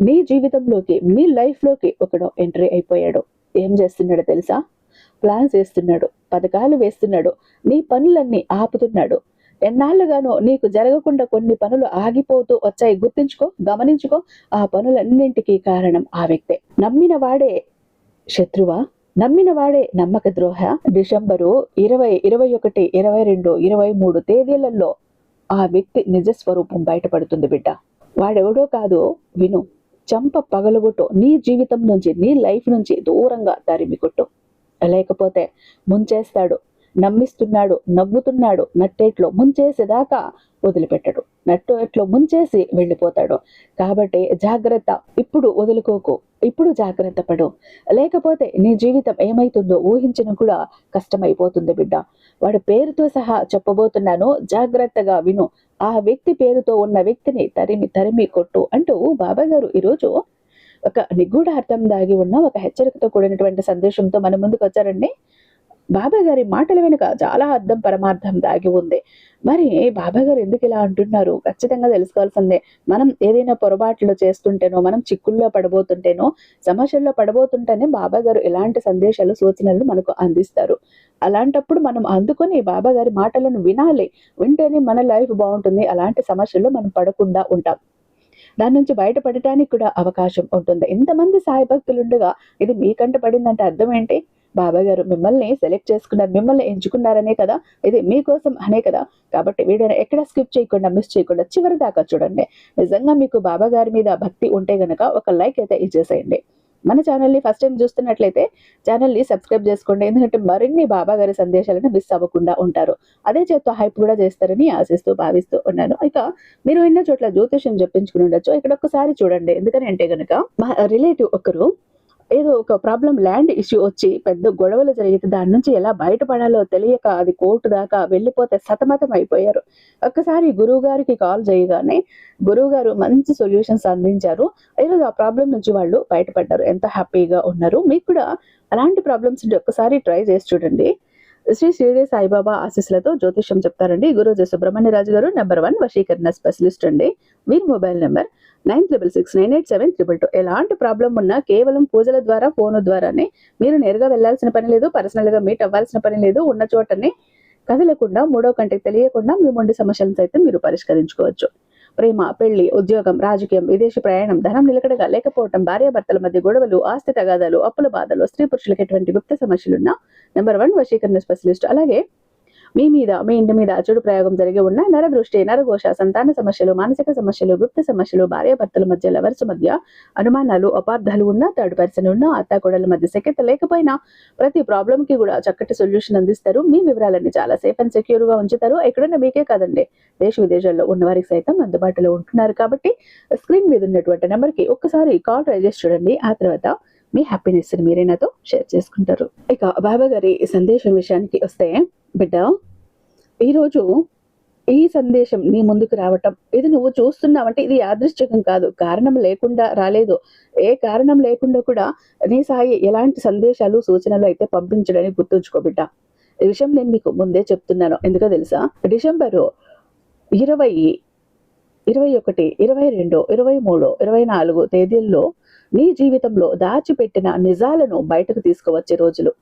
మీ జీవితంలోకి మీ లైఫ్లోకి ఒకడు ఎంట్రీ అయిపోయాడు. ఏం చేస్తున్నాడో తెలుసా? ప్లాన్స్ వేస్తున్నాడు పథకాలు వేస్తున్నాడు నీ పనులన్నీ ఆపుతున్నాడు. ఎన్నాళ్ళుగానో నీకు జరగకుండా కొన్ని పనులు ఆగిపోతూ వచ్చాయి. గుర్తుంచుకో గమనించుకో ఆ పనులన్నింటికీ కారణం ఆ వ్యక్తే. నమ్మిన వాడే శత్రువా? నమ్మిన వాడే నమ్మక ద్రోహ? డిసెంబరు ఇరవై ఇరవై ఒకటి ఇరవై రెండు ఇరవై మూడు తేదీలలో ఆ వ్యక్తి నిజ స్వరూపం బయటపడుతుంది బిడ్డ. వాడెవడో కాదు విను. చంప పగలగొట్టు. నీ జీవితం నుంచి నీ లైఫ్ నుంచి దూరంగా తరిమి కొట్టు లేకపోతే ముంచేస్తాడు. నమ్మిస్తున్నాడు నవ్వుతున్నాడు నట్టేట్లో ముంచేసేదాకా వదిలిపెట్టడు. నట్టేట్లో ముంచేసి వెళ్ళిపోతాడు. కాబట్టి జాగ్రత్త ఇప్పుడు వదులుకోకు ఇప్పుడు జాగ్రత్త పడు. లేకపోతే నీ జీవితం ఏమైతుందో ఊహించడం కూడా కష్టమైపోతుంది బిడ్డ. వాడి పేరుతో సహా చెప్పబోతున్నాను జాగ్రత్తగా విను. ఆ వ్యక్తి పేరుతో ఉన్న వ్యక్తిని తరిమి తరిమి కొట్టు అంటూ బాబా గారు ఈరోజు ఒక నిగూఢ అర్థం దాగి ఉన్న ఒక హెచ్చరికతో కూడినటువంటి సందేశంతో మన ముందుకు వచ్చారండి. బాబా గారి మాటల వెనుక చాలా అర్థం పరమార్థం దాగి ఉంది. మరి బాబా గారు ఎందుకు ఇలా అంటున్నారు? ఖచ్చితంగా తెలుసుకోవాల్సిందే. మనం ఏదైనా పొరపాట్లు చేస్తుంటేనో మనం చిక్కుల్లో పడబోతుంటేనో సమస్యల్లో పడబోతుంటేనే బాబా గారు ఇలాంటి సందేశాలు సూచనలు మనకు అందిస్తారు. అలాంటప్పుడు మనం అందుకొని బాబా గారి మాటలను వినాలి. వింటేనే మన లైఫ్ బాగుంటుంది. అలాంటి సమస్యల్లో మనం పడకుండా ఉంటాం. దాని నుంచి బయటపడటానికి కూడా అవకాశం ఉంటుంది. ఇంతమంది సాయి భక్తులు ఉండగా ఇది మీకంట పడిందంటే అర్థం ఏంటి? బాబా గారు మిమ్మల్ని సెలెక్ట్ చేసుకున్నారు మిమ్మల్ని ఎంచుకున్నారనే కదా? ఇది మీకోసం అనే కదా? కాబట్టి వీడియోని ఎక్కడ స్కిప్ చేయకుండా మిస్ చేయకుండా చివరి దాకా చూడండి. నిజంగా మీకు బాబా గారి మీద భక్తి ఉంటే గనక ఒక లైక్ అయితే ఇచ్చేసేయండి. మన ఛానల్ని ఫస్ట్ టైం చూస్తున్నట్లయితే ఛానల్ని సబ్స్క్రైబ్ చేసుకోండి. ఎందుకంటే మరిన్ని బాబా గారి సందేశాలను మిస్ అవ్వకుండా ఉంటారు. అదే చేత్తో హైప్ కూడా చేస్తారని ఆశిస్తూ భావిస్తూ ఉన్నాను. ఇక మీరు ఎన్నో చోట్ల జ్యోతిష్యం చెప్పించుకుని ఉండొచ్చు. ఇక్కడ ఒక్కసారి చూడండి. ఎందుకని అంటే గనక మా రిలేటివ్ ఒకరు ఏదో ఒక ప్రాబ్లం ల్యాండ్ ఇష్యూ వచ్చి పెద్ద గొడవలు జరిగితే దాని నుంచి ఎలా బయటపడాలో తెలియక అది కోర్టు దాకా వెళ్ళిపోతే సతమతం అయిపోయారు. ఒక్కసారి గురువు గారికి కాల్ చేయగానే గురువు గారు మంచి సొల్యూషన్స్ అందించారు. ఈరోజు ఆ ప్రాబ్లం నుంచి వాళ్ళు బయటపడ్డారు. ఎంత హ్యాపీగా ఉన్నారు. మీకు కూడా అలాంటి ప్రాబ్లమ్స్ ఒక్కసారి ట్రై చేసి చూడండి. శ్రీ షిరిడి సాయిబాబా ఆశీస్సులతో జ్యోతిష్యం చెప్తారండి. గురుజీ సుబ్రహ్మణ్య రాజు గారు నెంబర్ వన్ వశీకరణ స్పెషలిస్ట్ అండి. వీరి mobile number nine triple six nine eight seven triple two ఎలాంటి ప్రాబ్లం ఉన్నా కేవలం పూజల ద్వారా ఫోన్ ద్వారానే మీరు నేరుగా వెళ్ళాల్సిన పని లేదు పర్సనల్గా మీట్ అవ్వాల్సిన పని లేదు ఉన్న చోటనే కదలకుండా మూడో కంటే తెలియకుండా మీ మొండి సమస్యలను అయితే మీరు పరిష్కరించుకోవచ్చు. ప్రేమ పెళ్ళి ఉద్యోగం రాజకీయం విదేశీ ప్రయాణం ధనం నిలకడగా లేకపోవటం భార్యాభర్తల మధ్య గొడవలు ఆస్తి తగాదాలు అప్పుల బాధలు స్త్రీ పురుషులకు ఎటువంటి గుప్త సమస్యలున్నా నెంబర్ వన్ వశీకరణ స్పెషలిస్ట్ అలాగే మీ మీద మీ ఇంటి మీద చెడు ప్రయోగం జరిగి ఉన్న నరదృష్టి నరఘోష సంతాన సమస్యలు మానసిక సమస్యలు గుప్త సమస్యలు భార్యాభర్తల మధ్య లవర్స్ మధ్య అనుమానాలు అపార్థాలు ఉన్న థర్డ్ పర్సన్ ఉన్న అత్తాకోడల మధ్య సెక్యత లేకపోయినా ప్రతి ప్రాబ్లంకి కూడా చక్కటి సొల్యూషన్ అందిస్తారు. మీ వివరాలన్నీ చాలా సేఫ్ అండ్ సెక్యూర్గా ఉంచుతారు. ఎక్కడైనా మీకే కాదండి. దేశ విదేశాల్లో ఉన్న వారికి సైతం అందుబాటులో ఉంటున్నారు. కాబట్టి స్క్రీన్ మీద ఉన్నటువంటి నెంబర్కి ఒక్కసారి కాల్ ట్రై చేసి చూడండి. ఆ తర్వాత మీ హ్యాపీనెస్ మీరే నాతో షేర్ చేసుకుంటారు. ఇక బాబా గారి సందేశం విషయానికి వస్తే బిడ్డ ఈరోజు ఈ సందేశం నీ ముందుకు రావటం ఇది నువ్వు చూస్తున్నావంటే ఇది యాదృశ్చికం కాదు కారణం లేకుండా రాలేదు. ఏ కారణం లేకుండా కూడా నీ సాయి ఎలాంటి సందేశాలు సూచనలు అయితే పంపించడానికి గుర్తుంచుకో బిడ్డ. ఈ విషయం నేను నీకు ముందే చెప్తున్నాను. ఎందుకో తెలుసా? డిసెంబరు ఇరవై ఇరవై ఒకటి ఇరవై రెండు ఇరవై మూడు ఇరవై నాలుగు తేదీల్లో నీ జీవితంలో దాచిపెట్టిన నిజాలను బయటకు తీసుకువచ్చే రోజులు.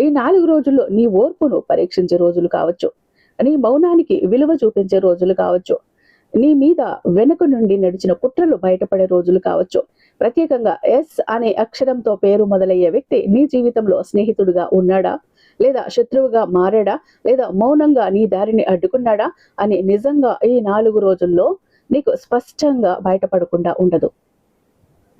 ఈ నాలుగు రోజుల్లో నీ ఓర్పును పరీక్షించే రోజులు కావచ్చు. నీ మౌనానికి విలువ చూపించే రోజులు కావచ్చు. నీ మీద వెనుక నుండి నడిచిన కుట్రలు బయటపడే రోజులు కావచ్చు. ప్రత్యేకంగా ఎస్ అనే అక్షరంతో పేరు మొదలయ్యే వ్యక్తి నీ జీవితంలో స్నేహితుడుగా ఉన్నాడా? లేదా శత్రువుగా మారాడా? లేదా మౌనంగా నీ దారిని అడ్డుకున్నాడా? అని నిజంగా ఈ నాలుగు రోజుల్లో నీకు స్పష్టంగా బయటపడకుండా ఉండదు.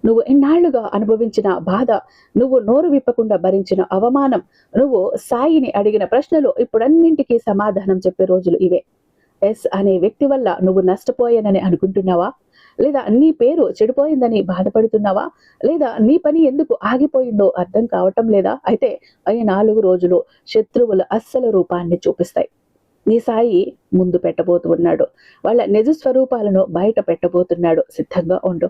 నువ్వు ఎన్నాళ్ళుగా అనుభవించిన బాధ నువ్వు నోరు విప్పకుండా భరించిన అవమానం నువ్వు సాయిని అడిగిన ప్రశ్నలు ఇప్పుడన్నింటికీ సమాధానం చెప్పే రోజులు ఇవే. ఎస్ అనే వ్యక్తి వల్ల నువ్వు నష్టపోయానని అనుకుంటున్నావా? లేదా నీ పేరు చెడిపోయిందని బాధపడుతున్నావా? లేదా నీ పని ఎందుకు ఆగిపోయిందో అర్థం కావటం లేదా? అయితే అవి నాలుగు రోజులు శత్రువుల అస్సలు రూపాన్ని చూపిస్తాయి. నీ సాయి ముందు పెట్టబోతున్నాడు. వాళ్ళ నిజ స్వరూపాలను బయట పెట్టబోతున్నాడు. సిద్ధంగా ఉండు.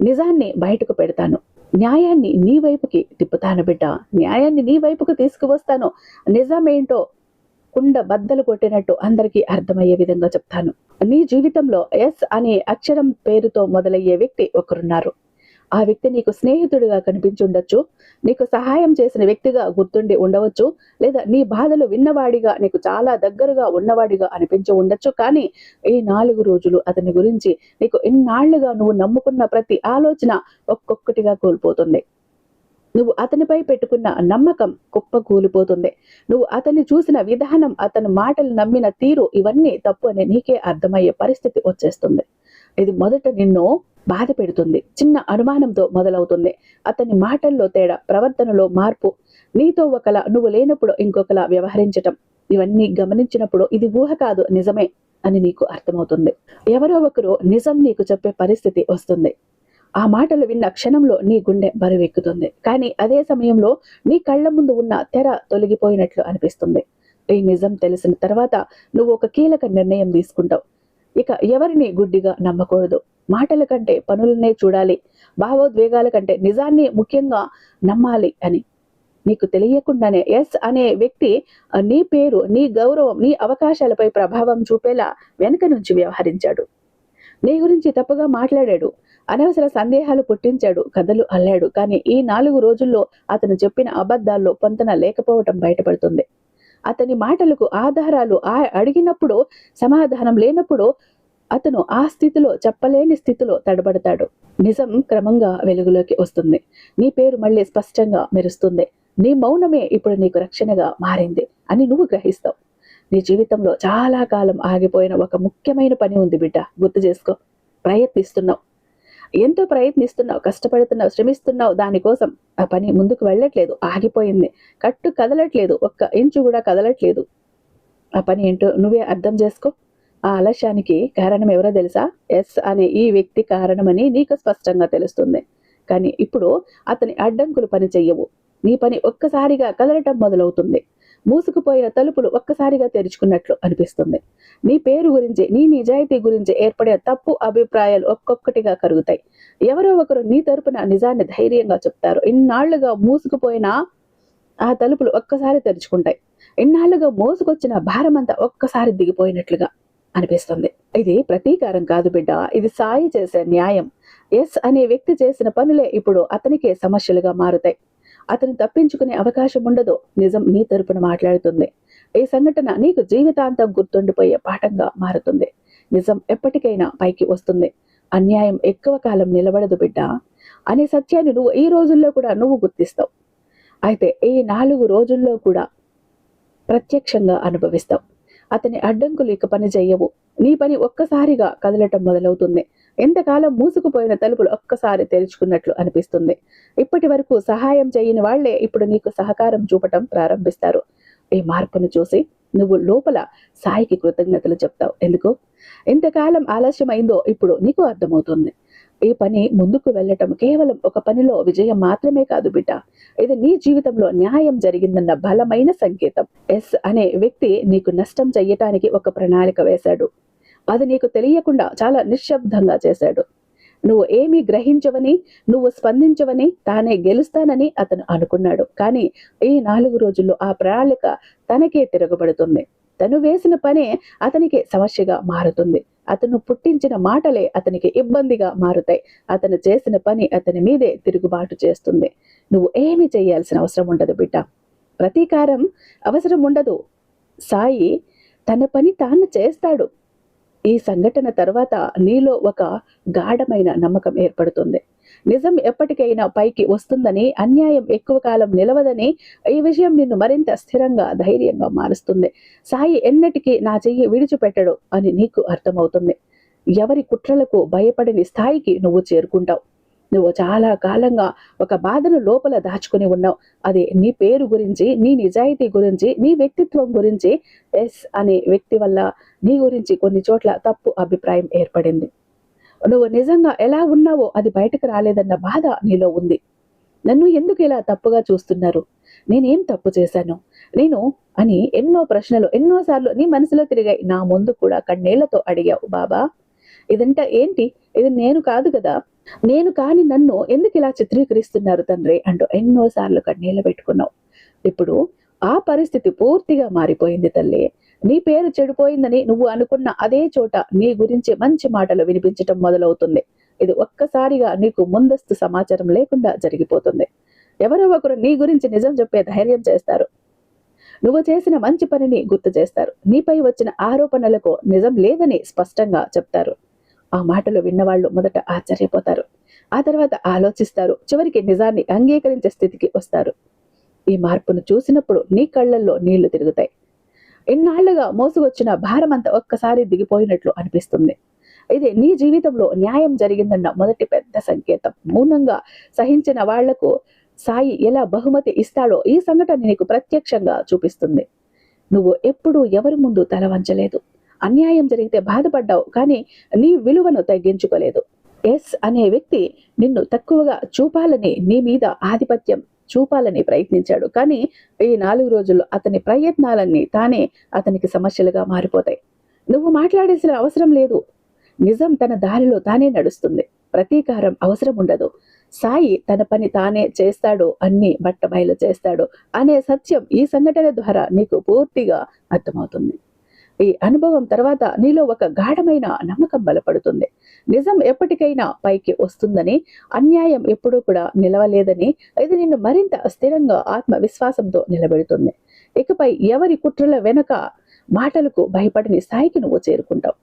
నిజాన్ని బయటకు పెడతాను. న్యాయాన్ని నీ వైపుకి తిప్పుతాను బిడ్డ. న్యాయాన్ని నీ వైపుకు తీసుకువస్తాను. నిజమేంటో కుండ బద్దలు కొట్టినట్టు అందరికీ అర్థమయ్యే విధంగా చెప్తాను. నీ జీవితంలో ఎస్ అనే అక్షరం పేరుతో మొదలయ్యే వ్యక్తి ఒకరున్నారు. ఆ వ్యక్తి నీకు స్నేహితుడిగా కనిపించుండొచ్చు నీకు సహాయం చేసిన వ్యక్తిగా గుర్తుండి ఉండవచ్చు లేదా నీ బాధలు విన్నవాడిగా నీకు చాలా దగ్గరగా ఉన్నవాడిగా అనిపించి ఉండొచ్చు. కానీ ఈ నాలుగు రోజులు అతని గురించి నీకు ఇన్నాళ్ళుగా నువ్వు నమ్ముకున్న ప్రతి ఆలోచన ఒక్కొక్కటిగా కోల్పోతుంది. నువ్వు అతనిపై పెట్టుకున్న నమ్మకం కుప్ప కూలిపోతుంది నువ్వు అతన్ని చూసిన విధానం అతని మాటలు నమ్మిన తీరు ఇవన్నీ తప్పు అని నీకే అర్థమయ్యే పరిస్థితి వచ్చేస్తుంది. ఇది మొదట నిన్ను బాధ పెడుతుంది. చిన్న అనుమానంతో మొదలవుతుంది. అతని మాటల్లో తేడా ప్రవర్తనలో మార్పు. నీతో ఒకలా నువ్వు లేనప్పుడు ఇంకొకలా వ్యవహరించటం. ఇవన్నీ గమనించినప్పుడు ఇది ఊహ కాదు నిజమే అని నీకు అర్థమవుతుంది. ఎవరో ఒకరు నిజం నీకు చెప్పే పరిస్థితి వస్తుంది. ఆ మాటలు విన్న క్షణంలో నీ గుండె బరువెక్కుతుంది. కానీ అదే సమయంలో నీ కళ్ళ ముందు ఉన్న తెర తొలగిపోయినట్లు అనిపిస్తుంది. ఈ నిజం తెలిసిన తర్వాత నువ్వు ఒక కీలక నిర్ణయం తీసుకుంటావు. ఇక ఎవరిని గుడ్డిగా నమ్మకూడదు. మాటల కంటే పనులనే చూడాలి. భావోద్వేగాల కంటే నిజాన్ని ముఖ్యంగా నమ్మాలి అని. నీకు తెలియకుండానే ఎస్ అనే వ్యక్తి నీ పేరు నీ గౌరవం నీ అవకాశాలపై ప్రభావం చూపేలా వెనక నుంచి వ్యవహరించాడు. నీ గురించి తప్పుగా మాట్లాడాడు. అనవసర సందేహాలు పుట్టించాడు. కథలు అల్లాడు. కానీ ఈ నాలుగు రోజుల్లో అతను చెప్పిన అబద్ధాల్లో పొంతన లేకపోవటం బయటపడుతుంది. అతని మాటలకు ఆధారాలు ఆ అడిగినప్పుడు సమాధానం లేనప్పుడు అతను ఆ స్థితిలో చెప్పలేని స్థితిలో తడబడతాడు. నిజం క్రమంగా వెలుగులోకి వస్తుంది. నీ పేరు మళ్ళీ స్పష్టంగా మెరుస్తుంది. నీ మౌనమే ఇప్పుడు నీకు రక్షణగా మారింది అని నువ్వు గ్రహిస్తావు. నీ జీవితంలో చాలా కాలం ఆగిపోయిన ఒక ముఖ్యమైన పని ఉంది బిడ్డ. గుర్తు చేసుకో. ప్రయత్నిస్తున్నావు. ఎంతో ప్రయత్నిస్తున్నావు కష్టపడుతున్నావు శ్రమిస్తున్నావు. దానికోసం ఆ పని ముందుకు వెళ్ళట్లేదు. ఆగిపోయింది. కట్టు కదలట్లేదు. ఒక్క ఇంచు కూడా కదలట్లేదు. ఆ పని ఏంటో నువ్వే అర్థం చేసుకో. ఆ ఆలస్యానికి కారణం ఎవరో తెలుసా? ఎస్ అనే ఈ వ్యక్తి కారణమని నీకు స్పష్టంగా తెలుస్తుంది. కానీ ఇప్పుడు అతని అడ్డంకులు పని చెయ్యవు. నీ పని ఒక్కసారిగా కదలటం మొదలవుతుంది. మూసుకుపోయిన తలుపులు ఒక్కసారిగా తెరుచుకున్నట్లు అనిపిస్తుంది. నీ పేరు గురించి నీ నిజాయితీ గురించి ఏర్పడే తప్పు అభిప్రాయాలు ఒక్కొక్కటిగా కరుగుతాయి. ఎవరో ఒకరు నీ తరపున నిజాన్ని ధైర్యంగా చెప్తారు. ఇన్నాళ్ళుగా మూసుకుపోయిన ఆ తలుపులు ఒక్కసారి తెరుచుకుంటాయి. ఇన్నాళ్ళుగా మోసుకొచ్చిన భారమంతా ఒక్కసారి దిగిపోయినట్లుగా అనిపిస్తుంది. ఇది ప్రతీకారం కాదు బిడ్డ. ఇది సాయి చేసే న్యాయం. ఎస్ అనే వ్యక్తి చేసిన పనులే ఇప్పుడు అతనికే సమస్యలుగా మారుతాయి. అతను తప్పించుకునే అవకాశం ఉండదు. నిజం నీ తరపున మాట్లాడుతుంది. ఈ సంఘటన నీకు జీవితాంతం గుర్తుండిపోయే పాఠంగా మారుతుంది. నిజం ఎప్పటికైనా పైకి వస్తుంది. అన్యాయం ఎక్కువ కాలం నిలబడదు బిడ్డ. అనే సత్యాన్ని నువ్వు ఈ రోజుల్లో కూడా నువ్వు గుర్తిస్తావు. అయితే ఈ నాలుగు రోజుల్లో కూడా ప్రత్యక్షంగా అనుభవిస్తావు. అతని అడ్డంకులు ఇక పని చెయ్యవు నీ పని ఒక్కసారిగా కదలటం మొదలవుతుంది. ఎంతకాలం మూసుకుపోయిన తలుపులు ఒక్కసారి తెరుచుకున్నట్లు అనిపిస్తుంది. ఇప్పటి వరకు సహాయం చేయని వాళ్ళే ఇప్పుడు నీకు సహకారం చూపటం ప్రారంభిస్తారు. ఈ మార్పును చూసి నువ్వు లోపల సాయికి కృతజ్ఞతలు చెప్తావు. ఎందుకు? ఎంతకాలం ఆలస్యమైందో ఇప్పుడు నీకు అర్థమవుతుంది. ఈ పని ముందుకు వెళ్ళటం కేవలం ఒక పనిలో విజయం మాత్రమే కాదు బిడ్డ. ఇది నీ జీవితంలో న్యాయం జరిగిందన్న బలమైన సంకేతం. ఎస్ అనే వ్యక్తి నీకు నష్టం చెయ్యటానికి ఒక ప్రణాళిక వేశాడు. అది నీకు తెలియకుండా చాలా నిశ్శబ్దంగా చేశాడు. నువ్వు ఏమీ గ్రహించవని నువ్వు స్పందించవని తానే గెలుస్తానని అతను అనుకున్నాడు. కానీ ఈ నాలుగు రోజుల్లో ఆ ప్రణాళిక తనకే తిరగబడుతుంది. తను వేసిన పనే అతనికి సమస్యగా మారుతుంది. అతను పుట్టించిన మాటలే అతనికి ఇబ్బందిగా మారుతాయి. అతను చేసిన పని అతని మీదే తిరుగుబాటు చేస్తుంది. నువ్వు ఏమి చేయాల్సిన అవసరం ఉండదు బిడ్డ. ప్రతీకారం అవసరం ఉండదు. సాయి తన పని తాను చేస్తాడు. ఈ సంఘటన తర్వాత నీలో ఒక గాఢమైన నమ్మకం ఏర్పడుతుంది. నిజం ఎప్పటికైనా పైకి వస్తుందని అన్యాయం ఎక్కువ కాలం నిలవదని ఈ విషయం నిన్ను మరింత స్థిరంగా ధైర్యంగా మారుస్తుంది. సాయి ఎన్నటికీ నా చెయ్యి విడిచిపెట్టడు అని నీకు అర్థమవుతుంది. ఎవరి కుట్రలకు భయపడని స్థాయికి నువ్వు చేరుకుంటావు. నువ్వు చాలా కాలంగా ఒక బాధను లోపల దాచుకుని ఉన్నావు. అది నీ పేరు గురించి నీ నిజాయితీ గురించి నీ వ్యక్తిత్వం గురించి ఎస్ అనే వ్యక్తి వల్ల నీ గురించి కొన్ని చోట్ల తప్పు అభిప్రాయం ఏర్పడింది. నువ్వు నిజంగా ఎలా ఉన్నావో అది బయటకు రాలేదన్న బాధ నీలో ఉంది. నన్ను ఎందుకు ఇలా తప్పుగా చూస్తున్నారు? నేనేం తప్పు చేశాను? నేను అని ఎన్నో ప్రశ్నలు ఎన్నోసార్లు నీ మనసులో తిరిగాయి. నా ముందు కూడా కన్నీళ్ళతో అడిగావు బాబా. ఇదంట ఏంటి? ఇది నేను కాదు కదా. నేను కాని నన్ను ఎందుకు ఇలా చిత్రీకరిస్తున్నారు తండ్రి అంటూ ఎన్నోసార్లు కన్నీళ్ళు పెట్టుకున్నావు. ఇప్పుడు ఆ పరిస్థితి పూర్తిగా మారిపోయింది తల్లి. నీ పేరు చెడిపోయిందని నువ్వు అనుకున్న అదే చోట నీ గురించి మంచి మాటలు వినిపించటం మొదలవుతుంది. ఇది ఒక్కసారిగా నీకు ముందస్తు సమాచారం లేకుండా జరిగిపోతుంది. ఎవరో ఒకరు నీ గురించి నిజం చెప్పే ధైర్యం చేస్తారు. నువ్వు చేసిన మంచి పనిని గుర్తు చేస్తారు. నీపై వచ్చిన ఆరోపణలకు నిజం లేదని స్పష్టంగా చెప్తారు. ఆ మాటలు విన్నవాళ్ళు మొదట ఆశ్చర్యపోతారు. ఆ తర్వాత ఆలోచిస్తారు. చివరికి నిజాన్ని అంగీకరించే స్థితికి వస్తారు. ఈ మార్పును చూసినప్పుడు నీ కళ్ళల్లో నీళ్ళు తిరుగుతాయి. ఇన్నాళ్ళుగా మోసుకొచ్చిన భారమంతా ఒక్కసారి దిగిపోయినట్లు అనిపిస్తుంది. ఇది నీ జీవితంలో న్యాయం జరిగిందన్న మొదటి పెద్ద సంకేతం. మౌనంగా సహించిన వాళ్ళకు సాయి ఎలా బహుమతి ఇస్తాడో ఈ సంఘటన నీకు ప్రత్యక్షంగా చూపిస్తుంది. నువ్వు ఎప్పుడూ ఎవరి ముందు తల వంచలేదు. అన్యాయం జరిగితే బాధపడ్డావు కానీ నీ విలువను తగ్గించుకోలేదు. ఎస్ అనే వ్యక్తి నిన్ను తక్కువగా చూపాలని నీ మీద ఆధిపత్యం చూపాలని ప్రయత్నించాడు. కానీ ఈ నాలుగు రోజుల్లో అతని ప్రయత్నాలన్నీ తానే అతనికి సమస్యలుగా మారిపోతాయి. నువ్వు మాట్లాడేసిన అవసరం లేదు. నిజం తన దారిలో తానే నడుస్తుంది. ప్రతీకారం అవసరం ఉండదు. సాయి తన పని తానే చేస్తాడు అన్ని బట్టబయలు చేస్తాడు అనే సత్యం ఈ సంఘటన ద్వారా నీకు పూర్తిగా అర్థమవుతుంది. ఈ అనుభవం తర్వాత నీలో ఒక గాఢమైన నమ్మకం బలపడుతుంది. నిజం ఎప్పటికైనా పైకి వస్తుందని అన్యాయం ఎప్పుడూ కూడా నిలవలేదని ఇది నిన్ను మరింత స్థిరంగా ఆత్మవిశ్వాసంతో నిలబెడుతుంది. ఇకపై ఎవరి కుట్రల వెనుక మాటలకు భయపడని స్థాయికి నువ్వు చేరుకుంటావు.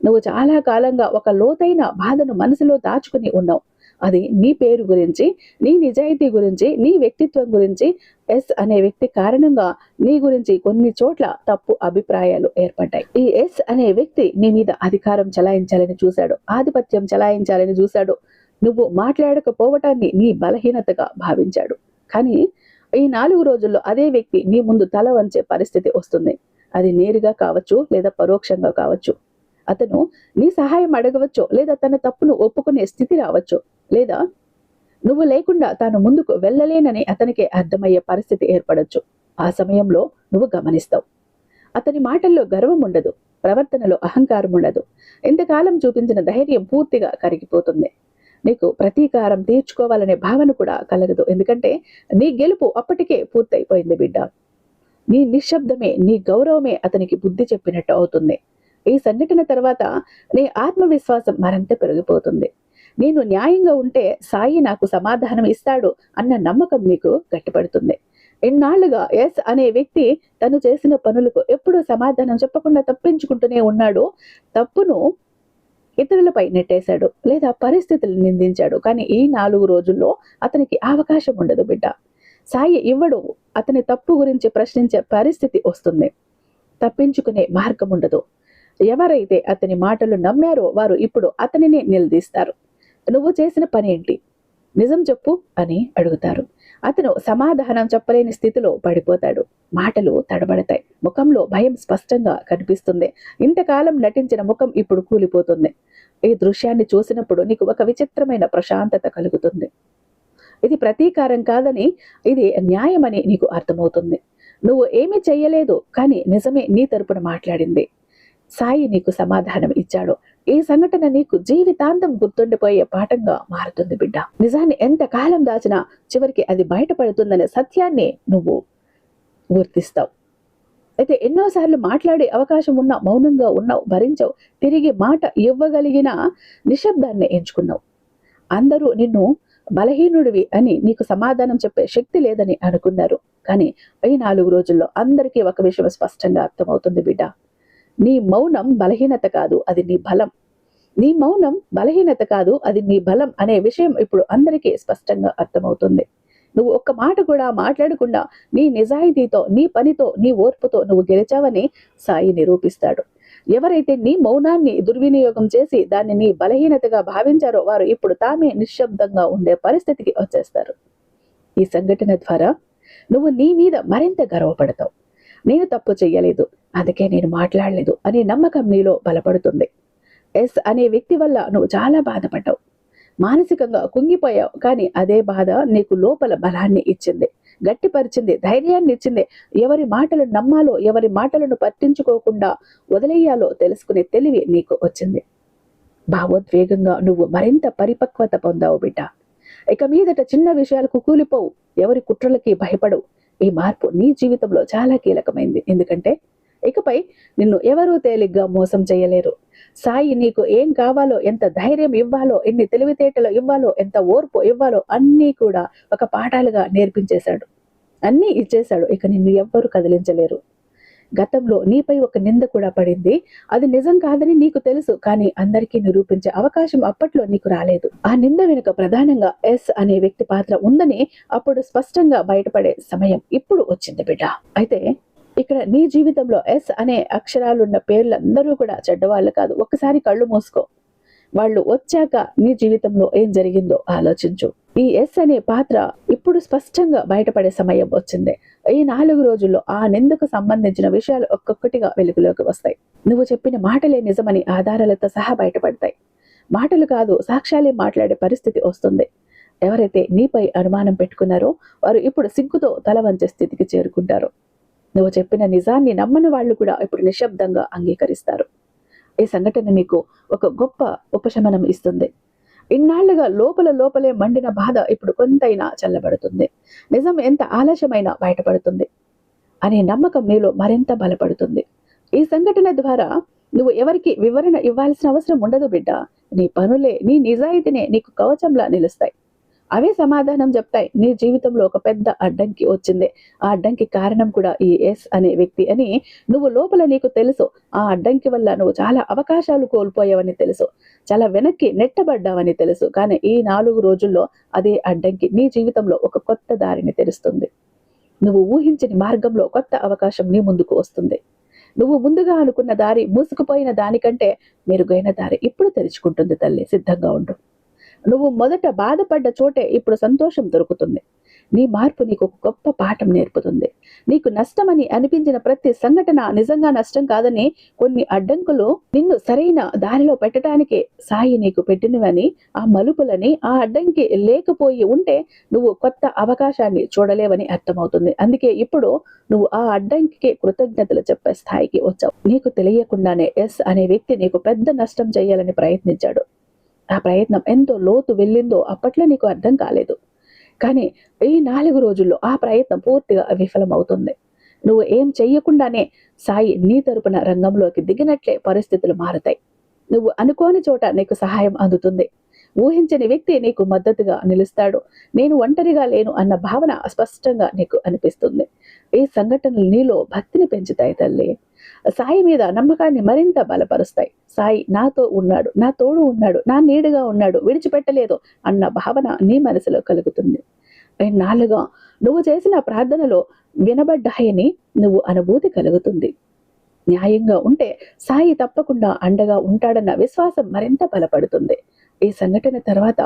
నువ్వు చాలా కాలంగా ఒక లోతైన బాధను మనసులో దాచుకుని ఉన్నావు. అది నీ పేరు గురించి నీ నిజాయితీ గురించి నీ వ్యక్తిత్వం గురించి ఎస్ అనే వ్యక్తి కారణంగా నీ గురించి కొన్ని చోట్ల తప్పు అభిప్రాయాలు ఏర్పడ్డాయి. ఈ ఎస్ అనే వ్యక్తి నీ మీద అధికారం చలాయించాలని చూశాడు ఆధిపత్యం చలాయించాలని చూశాడు. నువ్వు మాట్లాడకపోవటాన్ని నీ బలహీనతగా భావించాడు. కానీ ఈ నాలుగు రోజుల్లో అదే వ్యక్తి నీ ముందు తల వంచే పరిస్థితి వస్తుంది. అది నేరుగా కావచ్చు లేదా పరోక్షంగా కావచ్చు. అతను నీ సహాయం అడగవచ్చు లేదా తన తప్పును ఒప్పుకునే స్థితి రావచ్చు. లేదా? నువ్వు లేకుండా తాను ముందుకు వెళ్ళలేనని అతనికి అర్థమయ్యే పరిస్థితి ఏర్పడొచ్చు. ఆ సమయంలో నువ్వు గమనిస్తావు. అతని మాటల్లో గర్వం ఉండదు ప్రవర్తనలో అహంకారం ఉండదు ఇంతకాలం చూపించిన ధైర్యం పూర్తిగా కరిగిపోతుంది. నీకు ప్రతీకారం తీర్చుకోవాలనే భావన కూడా కలగదు. ఎందుకంటే నీ గెలుపు అప్పటికే పూర్తయిపోయింది బిడ్డ. నీ నిశ్శబ్దమే నీ గౌరవమే అతనికి బుద్ధి చెప్పినట్టు అవుతుంది. ఈ సంఘటన తర్వాత నీ ఆత్మవిశ్వాసం మరింత పెరిగిపోతుంది. నేను న్యాయంగా ఉంటే సాయి నాకు సమాధానం ఇస్తాడు అన్న నమ్మకం మీకు గట్టిపడుతుంది. ఎన్నాళ్ళుగా ఎస్ అనే వ్యక్తి తను చేసిన పనులకు ఎప్పుడూ సమాధానం చెప్పకుండా తప్పించుకుంటూనే ఉన్నాడు. తప్పును ఇతరులపై నెట్టేశాడు లేదా పరిస్థితులు నిందించాడు. కానీ ఈ నాలుగు రోజుల్లో అతనికి అవకాశం ఉండదు బిడ్డ. సాయి ఇవ్వడు. అతని తప్పు గురించి ప్రశ్నించే పరిస్థితి వస్తుంది. తప్పించుకునే మార్గం ఉండదు. ఎవరైతే అతని మాటలు నమ్మారో వారు ఇప్పుడు అతనిని నిలదీస్తారు. నువ్వు చేసిన పని ఏంటి? నిజం చెప్పు అని అడుగుతారు. అతను సమాధానం చెప్పలేని స్థితిలో పడిపోతాడు. మాటలు తడబడతాయి. ముఖంలో భయం స్పష్టంగా కనిపిస్తుంది. ఇంతకాలం నటించిన ముఖం ఇప్పుడు కూలిపోతుంది. ఈ దృశ్యాన్ని చూసినప్పుడు నీకు ఒక విచిత్రమైన ప్రశాంతత కలుగుతుంది. ఇది ప్రతీకారం కాదని ఇది న్యాయమని నీకు అర్థమవుతుంది. నువ్వు ఏమీ చెయ్యలేదు కానీ నిజమే నీ తరపున మాట్లాడింది. సాయి నీకు సమాధానం ఇచ్చాడు. ఈ సంఘటన నీకు జీవితాంతం గుర్తుండిపోయే పాఠంగా మారుతుంది బిడ్డ. నిజాన్ని ఎంత కాలం దాచినా చివరికి అది బయటపడుతుందనే సత్యాన్ని నువ్వు గుర్తిస్తావు. అయితే ఎన్నోసార్లు మాట్లాడే అవకాశం ఉన్న మౌనంగా ఉన్నావు భరించవు తిరిగి మాట ఇవ్వగలిగిన నిశ్శబ్దాన్ని ఎంచుకున్నావు. అందరూ నిన్ను బలహీనుడివి అని నీకు సమాధానం చెప్పే శక్తి లేదని అనుకున్నారు. కానీ ఈ నాలుగు రోజుల్లో అందరికీ ఒక విషయం స్పష్టంగా అర్థమవుతుంది బిడ్డ. నీ మౌనం బలహీనత కాదు అది నీ బలం. నీ మౌనం బలహీనత కాదు అది నీ బలం అనే విషయం ఇప్పుడు అందరికీ స్పష్టంగా అర్థమవుతుంది. నువ్వు ఒక్క మాట కూడా మాట్లాడకుండా నీ నిజాయితీతో నీ పనితో నీ ఓర్పుతో నువ్వు గెలిచావని సాయి నిరూపిస్తాడు. ఎవరైతే నీ మౌనాన్ని దుర్వినియోగం చేసి దాన్ని నీ బలహీనతగా భావించారో వారు ఇప్పుడు తామే నిశ్శబ్దంగా ఉండే పరిస్థితికి వచ్చేస్తారు. ఈ సంఘటన ద్వారా నువ్వు నీ మీద మరింత గర్వపడతావు. నేను తప్పు చెయ్యలేదు. అందుకే నేను మాట్లాడలేదు అనే నమ్మకం నీలో బలపడుతుంది. ఎస్ అనే వ్యక్తి వల్ల నువ్వు చాలా బాధపడ్డావు. మానసికంగా కుంగిపోయావు కానీ అదే బాధ నీకు లోపల బలాన్ని ఇచ్చింది. గట్టిపరిచింది ధైర్యాన్ని ఇచ్చింది. ఎవరి మాటలు నమ్మాలో ఎవరి మాటలను పట్టించుకోకుండా వదిలేయాలో తెలుసుకునే తెలివి నీకు వచ్చింది. భావోద్వేగంగా నువ్వు మరింత పరిపక్వత పొందావు బిడ్డ. ఇక మీదట చిన్న విషయాలకు కూలిపోవు. ఎవరి కుట్రలకి భయపడవు. ఈ మార్పు నీ జీవితంలో చాలా కీలకమైంది. ఎందుకంటే ఇకపై నిన్ను ఎవరూ తేలిగ్గా మోసం చేయలేరు. సాయి నీకు ఏం కావాలో ఎంత ధైర్యం ఇవ్వాలో ఎన్ని తెలివితేటలు ఇవ్వాలో ఎంత ఓర్పు ఇవ్వాలో అన్నీ కూడా ఒక పాఠాలుగా నేర్పించేశాడు. అన్నీ ఇచ్చేశాడు. ఇక నిన్ను ఎవ్వరూ కదిలించలేరు. గతంలో నీపై ఒక నింద కూడా పడింది. అది నిజం కాదని నీకు తెలుసు కానీ అందరికీ నిరూపించే అవకాశం అప్పట్లో నీకు రాలేదు. ఆ నింద వెనుక ప్రధానంగా ఎస్ అనే వ్యక్తి పాత్ర ఉందని అప్పుడు స్పష్టంగా బయటపడే సమయం ఇప్పుడు వచ్చింది బిడ్డ. అయితే ఇక్కడ నీ జీవితంలో ఎస్ అనే అక్షరాలున్న పేర్లందరూ కూడా చెడ్డవాళ్ళు కాదు. ఒక్కసారి కళ్ళు మూసుకో. వాళ్ళు వచ్చాక నీ జీవితంలో ఏం జరిగిందో ఆలోచించు. ఈ ఎస్ అనే పాత్ర ఇప్పుడు స్పష్టంగా బయటపడే సమయం వచ్చింది. ఈ నాలుగు రోజుల్లో ఆ నిందకు సంబంధించిన విషయాలు ఒక్కొక్కటిగా వెలుగులోకి వస్తాయి. నువ్వు చెప్పిన మాటలే నిజమని ఆధారాలతో సహా బయటపడతాయి. మాటలు కాదు సాక్ష్యాలే మాట్లాడే పరిస్థితి వస్తుంది. ఎవరైతే నీపై అనుమానం పెట్టుకున్నారో వారు ఇప్పుడు సిగ్గుతో తల వంచే స్థితికి చేరుకుంటారు. నువ్వు చెప్పిన నిజాన్ని నమ్మని వాళ్ళు కూడా ఇప్పుడు నిశ్శబ్దంగా అంగీకరిస్తారు. ఈ సంఘటన నీకు ఒక గొప్ప ఉపశమనం ఇస్తుంది. ఇన్నాళ్ళుగా లోపల లోపలే మండిన బాధ ఇప్పుడు కొంతైనా చల్లబడుతుంది. నిజం ఎంత ఆలస్యమైనా బయటపడుతుంది. అనే నమ్మకం నీలో మరింత బలపడుతుంది. ఈ సంఘటన ద్వారా నువ్వు ఎవరికి వివరణ ఇవ్వాల్సిన అవసరం ఉండదు బిడ్డ. నీ పనులే నీ నిజాయితీనే నీకు కవచంలా నిలుస్తాయి. అవే సమాధానం చెప్తాయి. నీ జీవితంలో ఒక పెద్ద అడ్డంకి వచ్చింది. ఆ అడ్డంకి కారణం కూడా ఈ ఎస్ అనే వ్యక్తి అని నువ్వు లోపల నీకు తెలుసు. ఆ అడ్డంకి వల్ల నువ్వు చాలా అవకాశాలు కోల్పోయావని తెలుసు. చాలా వెనక్కి నెట్టబడ్డావని తెలుసు. కానీ ఈ నాలుగు రోజుల్లో అదే అడ్డంకి నీ జీవితంలో ఒక కొత్త దారిని తెరుస్తుంది. నువ్వు ఊహించని మార్గంలో కొత్త అవకాశం నీ ముందుకు వస్తుంది. నువ్వు ముందుగా అనుకున్న దారి మూసుకుపోయిన దానికంటే మెరుగైన దారి ఇప్పుడు తెరుచుకుంటుంది తల్లి. సిద్ధంగా ఉండు. నువ్వు మొదట బాధపడ్డ చోటే ఇప్పుడు సంతోషం దొరుకుతుంది. నీ మార్పు నీకు ఒక గొప్ప పాఠం నేర్పుతుంది. నీకు నష్టమని అనిపించిన ప్రతి సంఘటన నిజంగా నష్టం కాదని కొన్ని అడ్డంకులు నిన్ను సరైన దారిలో పెట్టడానికి సాయి నీకు పెట్టినవని ఆ మలుపులని ఆ అడ్డంకి లేకపోయి ఉంటే నువ్వు కొత్త అవకాశాన్ని చూడలేవని అర్థమవుతుంది. అందుకే ఇప్పుడు నువ్వు ఆ అడ్డంకి కృతజ్ఞతలు చెప్పే స్థాయికి వచ్చావు. నీకు తెలియకుండానే ఎస్ అనే వ్యక్తి నీకు పెద్ద నష్టం చేయాలని ప్రయత్నించాడు. ఆ ప్రయత్నం ఎంతో లోతు వెళ్ళిందో అప్పట్లో నీకు అర్థం కాలేదు. కానీ ఈ నాలుగు రోజుల్లో ఆ ప్రయత్నం పూర్తిగా విఫలమవుతుంది. నువ్వు ఏం చెయ్యకుండానే సాయి నీ తరపున రంగంలోకి దిగినట్లే పరిస్థితులు మారుతాయి. నువ్వు అనుకోని చోట నీకు సహాయం అందుతుంది. ఊహించని వ్యక్తి నీకు మద్దతుగా నిలుస్తాడు. నేను ఒంటరిగా లేను అన్న భావన స్పష్టంగా నీకు అనిపిస్తుంది. ఈ సంఘటనలు నీలో భక్తిని పెంచుతాయి తల్లి. సాయి మీద నమ్మకాన్ని మరింత బలపరుస్తాయి. సాయి నాతో ఉన్నాడు నా తోడు ఉన్నాడు నా నీడుగా ఉన్నాడు విడిచిపెట్టలేదు అన్న భావన నీ మనసులో కలుగుతుంది. నాలుగా నువ్వు చేసిన ప్రార్థనలో వినబడ్డాయని నువ్వు అనుభూతి కలుగుతుంది. న్యాయంగా ఉంటే సాయి తప్పకుండా అండగా ఉంటాడన్న విశ్వాసం మరింత బలపడుతుంది. ఈ సంఘటన తర్వాత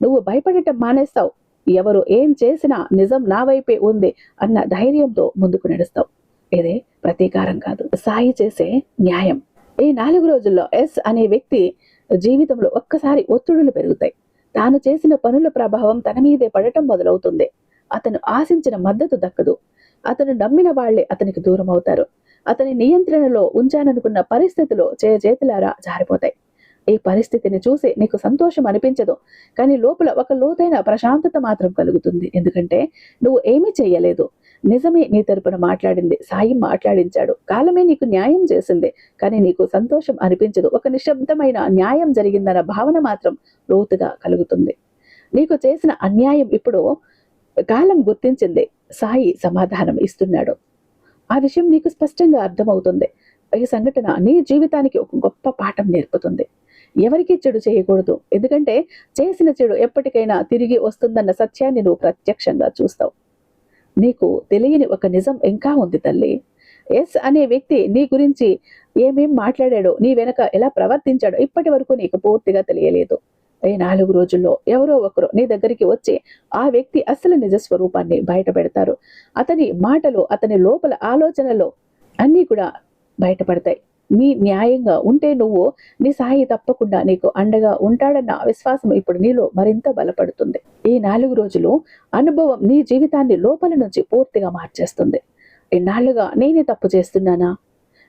నువ్వు భయపడటం మానేస్తావు. ఎవరు ఏం చేసినా నిజం నా వైపే ఉంది అన్న ధైర్యంతో ముందుకు నడుస్తావు. ఇదే ప్రతీకారం కాదు. సాయి చేసే న్యాయం. ఈ నాలుగు రోజుల్లో ఎస్ అనే వ్యక్తి జీవితంలో ఒక్కసారి ఒత్తిడులు పెరుగుతాయి. తాను చేసిన పనుల ప్రభావం తన మీదే పడటం మొదలవుతుంది. అతను ఆశించిన మద్దతు దక్కదు. అతను నమ్మిన వాళ్ళే అతనికి దూరం అవుతారు. అతని నియంత్రణలో ఉంచాననుకున్న పరిస్థితులు చేతులారా జారిపోతాయి. ఈ పరిస్థితిని చూసి నీకు సంతోషం అనిపించదు. కానీ లోపల ఒక లోతైన ప్రశాంతత మాత్రం కలుగుతుంది. ఎందుకంటే నువ్వు ఏమీ చేయలేదు. నిజమే నీ తరపున మాట్లాడింది సాయి మాట్లాడించాడు. కాలమే నీకు న్యాయం చేసింది కానీ నీకు సంతోషం అనిపించదు. ఒక నిశ్శబ్దమైన న్యాయం జరిగిందన్న భావన మాత్రం లోతుగా కలుగుతుంది. నీకు చేసిన అన్యాయం ఇప్పుడు కాలం గుర్తించింది సాయి సమాధానం ఇస్తున్నాడు. ఆ విషయం నీకు స్పష్టంగా అర్థమవుతుంది. ఈ సంఘటన నీ జీవితానికి ఒక గొప్ప పాఠం నేర్పుతుంది. ఎవరికి చెడు చేయకూడదు. ఎందుకంటే చేసిన చెడు ఎప్పటికైనా తిరిగి వస్తుందన్న సత్యాన్ని నువ్వు ప్రత్యక్షంగా చూస్తావు. నీకు తెలియని ఒక నిజం ఇంకా ఉంది తల్లి. ఎస్ అనే వ్యక్తి నీ గురించి ఏమేం మాట్లాడాడో నీ వెనక ఎలా ప్రవర్తించాడో ఇప్పటి వరకు నీకు పూర్తిగా తెలియలేదు. ఈ నాలుగు రోజుల్లో ఎవరో ఒకరు నీ దగ్గరికి వచ్చి ఆ వ్యక్తి అసలు నిజ స్వరూపాన్ని బయట పెడతారు. అతని మాటలు అతని లోపల ఆలోచనలో అన్నీ కూడా బయటపడతాయి నీ న్యాయంగా ఉంటే నువ్వు నీ సాయి తప్పకుండా నీకు అండగా ఉంటాడన్న విశ్వాసం ఇప్పుడు నీలో మరింత బలపడుతుంది. ఈ నాలుగు రోజులు అనుభవం నీ జీవితాన్ని లోపల నుంచి పూర్తిగా మార్చేస్తుంది. ఇన్నాళ్ళుగా నేనే తప్పు చేస్తున్నానా?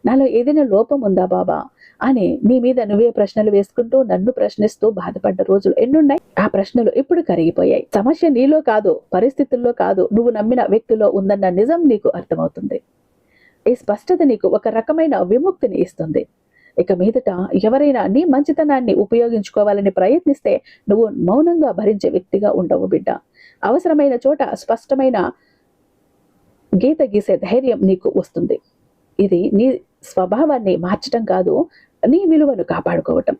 నాలో ఏదైనా లోపం ఉందా బాబా? అని నీ మీద నువ్వే ప్రశ్నలు వేసుకుంటూ నన్ను ప్రశ్నిస్తూ బాధపడ్డ రోజులు ఎన్నున్నాయి? ఆ ప్రశ్నలు ఇప్పుడు కరిగిపోయాయి. సమస్య నీలో కాదు పరిస్థితుల్లో కాదు నువ్వు నమ్మిన వ్యక్తిలో ఉందన్న నిజం నీకు అర్థమవుతుంది. ఈ స్పష్టత నీకు ఒక రకమైన విముక్తిని ఇస్తుంది. ఇక మీదట ఎవరైనా నీ మంచితనాన్ని ఉపయోగించుకోవాలని ప్రయత్నిస్తే నువ్వు మౌనంగా భరించే వ్యక్తిగా ఉండవు బిడ్డ. అవసరమైన చోట స్పష్టమైన గీత గీసే ధైర్యం నీకు వస్తుంది. ఇది నీ స్వభావాన్ని మార్చటం కాదు నీ విలువను కాపాడుకోవటం.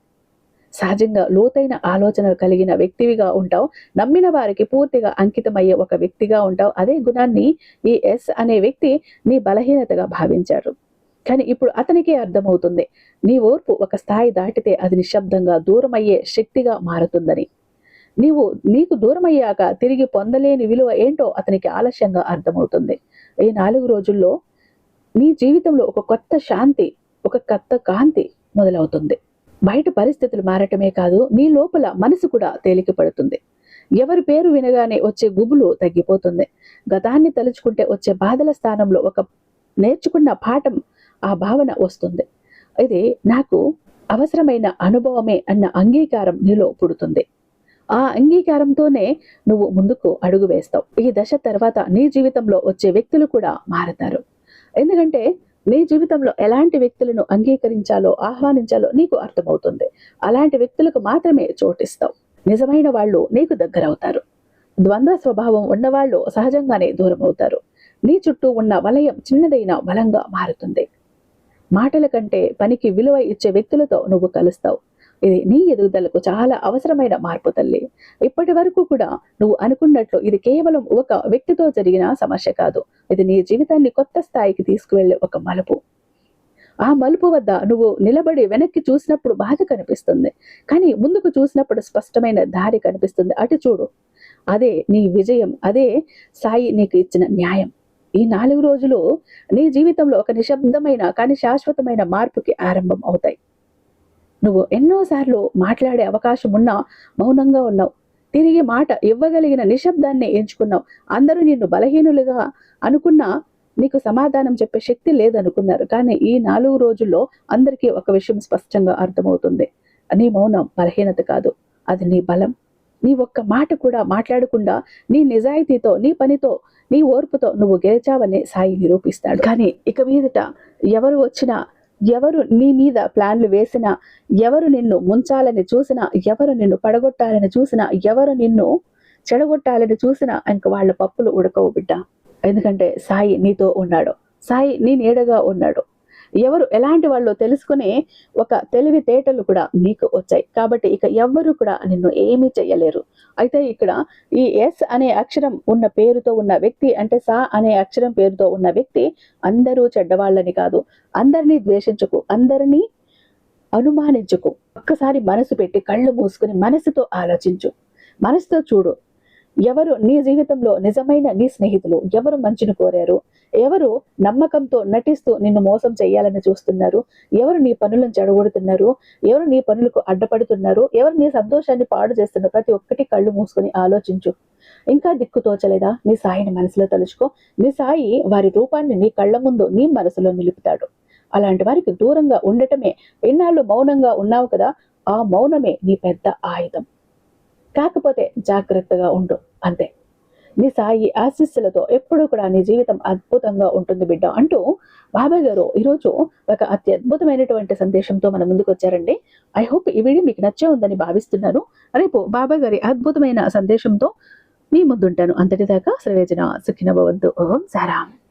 సహజంగా లోతైన ఆలోచనలు కలిగిన వ్యక్తివిగా ఉంటావు. నమ్మిన వారికి పూర్తిగా అంకితమయ్యే ఒక వ్యక్తిగా ఉంటావు. అదే గుణాన్ని ఈ ఎస్ అనే వ్యక్తి నీ బలహీనతగా భావించాడు. కానీ ఇప్పుడు అతనికే అర్థమవుతుంది. నీ ఓర్పు ఒక స్థాయి దాటితే అది నిశ్శబ్దంగా దూరమయ్యే శక్తిగా మారుతుందని. నీవు నీకు దూరమయ్యాక తిరిగి పొందలేని విలువ ఏంటో అతనికి ఆలస్యంగా అర్థమవుతుంది. ఈ నాలుగు రోజుల్లో నీ జీవితంలో ఒక కొత్త శాంతి ఒక కొత్త కాంతి మొదలవుతుంది. బయట పరిస్థితులు మారటమే కాదు మీ లోపల మనసు కూడా తేలిక పడుతుంది ఎవరి పేరు వినగానే వచ్చే గుబులు తగ్గిపోతుంది. గతాన్ని తలుచుకుంటే వచ్చే బాధల స్థానంలో ఒక నేర్చుకున్న పాఠం ఆ భావన వస్తుంది. ఇది నాకు అవసరమైన అనుభవమే అన్న అంగీకారం నీలో పుడుతుంది. ఆ అంగీకారంతోనే నువ్వు ముందుకు అడుగు వేస్తావు. ఈ దశ తర్వాత నీ జీవితంలో వచ్చే వ్యక్తులు కూడా మారతారు. ఎందుకంటే నీ జీవితంలో ఎలాంటి వ్యక్తులను అంగీకరించాలో ఆహ్వానించాలో నీకు అర్థమవుతుంది. అలాంటి వ్యక్తులకు మాత్రమే చోటిస్తావు. నిజమైన వాళ్ళు నీకు దగ్గరవుతారు. ద్వంద్వ స్వభావం ఉన్నవాళ్ళు సహజంగానే దూరం అవుతారు నీ చుట్టూ ఉన్న వలయం చిన్నదైన బలంగా మారుతుంది. మాటల కంటే పనికి విలువ ఇచ్చే వ్యక్తులతో నువ్వు కలుస్తావు. ఇది నీ ఎదుగుదలకు చాలా అవసరమైన మార్పు తల్లి. ఇప్పటి వరకు కూడా నువ్వు అనుకున్నట్లు ఇది కేవలం ఒక వ్యక్తితో జరిగిన సమస్య కాదు. ఇది నీ జీవితాన్ని కొత్త స్థాయికి తీసుకువెళ్ళే ఒక మలుపు. ఆ మలుపు వద్ద నువ్వు నిలబడి వెనక్కి చూసినప్పుడు బాధ కనిపిస్తుంది. కానీ ముందుకు చూసినప్పుడు స్పష్టమైన దారి కనిపిస్తుంది. అటు చూడు. అదే నీ విజయం అదే సాయి నీకు ఇచ్చిన న్యాయం. ఈ నాలుగు రోజులు నీ జీవితంలో ఒక నిశ్శబ్దమైన కానీ శాశ్వతమైన మార్పుకి ఆరంభం అవుతాయి. నువ్వు ఎన్నోసార్లు మాట్లాడే అవకాశం ఉన్నా మౌనంగా ఉన్నావు. తిరిగి మాట ఇవ్వగలిగిన నిశ్శబ్దాన్ని ఎంచుకున్నావు. అందరూ నిన్ను బలహీనులుగా అనుకున్నా నీకు సమాధానం చెప్పే శక్తి లేదనుకున్నారు. కానీ ఈ నాలుగు రోజుల్లో అందరికీ ఒక విషయం స్పష్టంగా అర్థమవుతుంది. నీ మౌనం బలహీనత కాదు. అది నీ బలం. నీ ఒక్క మాట కూడా మాట్లాడకుండా నీ నిజాయితీతో నీ పనితో నీ ఓర్పుతో నువ్వు గెలిచావని సాయి నిరూపిస్తాడు. కానీ ఇక మీదట ఎవరు వచ్చినా ఎవరు నీ మీద ప్లాన్లు వేసినా ఎవరు నిన్ను ముంచాలని చూసినా ఎవరు నిన్ను పడగొట్టాలని చూసినా ఎవరు నిన్ను చెడగొట్టాలని చూసినా ఇంక వాళ్ళ పప్పులు ఉడకవు బిడ్డ. ఎందుకంటే సాయి నీతో ఉన్నాడు. సాయి నీ నీడగా ఉన్నాడు. ఎవరు ఎలాంటి వాళ్ళు తెలుసుకునే ఒక తెలివితేటలు కూడా నీకు వచ్చాయి. కాబట్టి ఇక ఎవ్వరు కూడా నిన్ను ఏమీ చెయ్యలేరు. అయితే ఇక్కడ ఈ ఎస్ అనే అక్షరం ఉన్న పేరుతో ఉన్న వ్యక్తి అంటే సా అనే అక్షరం పేరుతో ఉన్న వ్యక్తి అందరూ చెడ్డవాళ్ళని కాదు. అందరినీ ద్వేషించుకు అందరినీ అనుమానించుకు. ఒక్కసారి మనసు పెట్టి కళ్ళు మూసుకుని మనసుతో ఆలోచించు. మనసుతో చూడు. ఎవరు నీ జీవితంలో నిజమైన నీ స్నేహితులు ఎవరు మంచిని కోరారు? ఎవరు నమ్మకంతో నటిస్తూ నిన్ను మోసం చేయాలని చూస్తున్నారు? ఎవరు నీ పనులను చెడగొడుతున్నారు? ఎవరు నీ పనులకు అడ్డపడుతున్నారు? ఎవరు నీ సంతోషాన్ని పాడు చేస్తున్నారు ప్రతి ఒక్కటి కళ్ళు మూసుకొని ఆలోచించు. ఇంకా దిక్కు తోచలేదా? నీ సాయిని మనసులో తలుచుకో. నీ సాయి వారి రూపాన్ని నీ కళ్ళ ముందు నీ మనసులో నిలుపుతాడు. అలాంటి వారికి దూరంగా ఉండటమే. ఎన్నాళ్ళు మౌనంగా ఉన్నావు కదా ఆ మౌనమే నీ పెద్ద ఆయుధం. కాకపోతే జాగ్రత్తగా ఉండు అంతే. నీ సాయి ఆశీస్సులతో ఎప్పుడూ కూడా నీ జీవితం అద్భుతంగా ఉంటుంది బిడ్డ అంటూ బాబాయ్ గారు ఈరోజు ఒక అత్యద్భుతమైనటువంటి సందేశంతో మన ముందుకు వచ్చారండి. ఐ హోప్ ఈ వీడియో మీకు నచ్చే ఉందని భావిస్తున్నాను రేపు బాబాయ్ గారి అద్భుతమైన సందేశంతో మీ ముందుంటాను. అంతటిదాకా శ్రవేజన సుఖిన భవంతు. ఓం సారాం.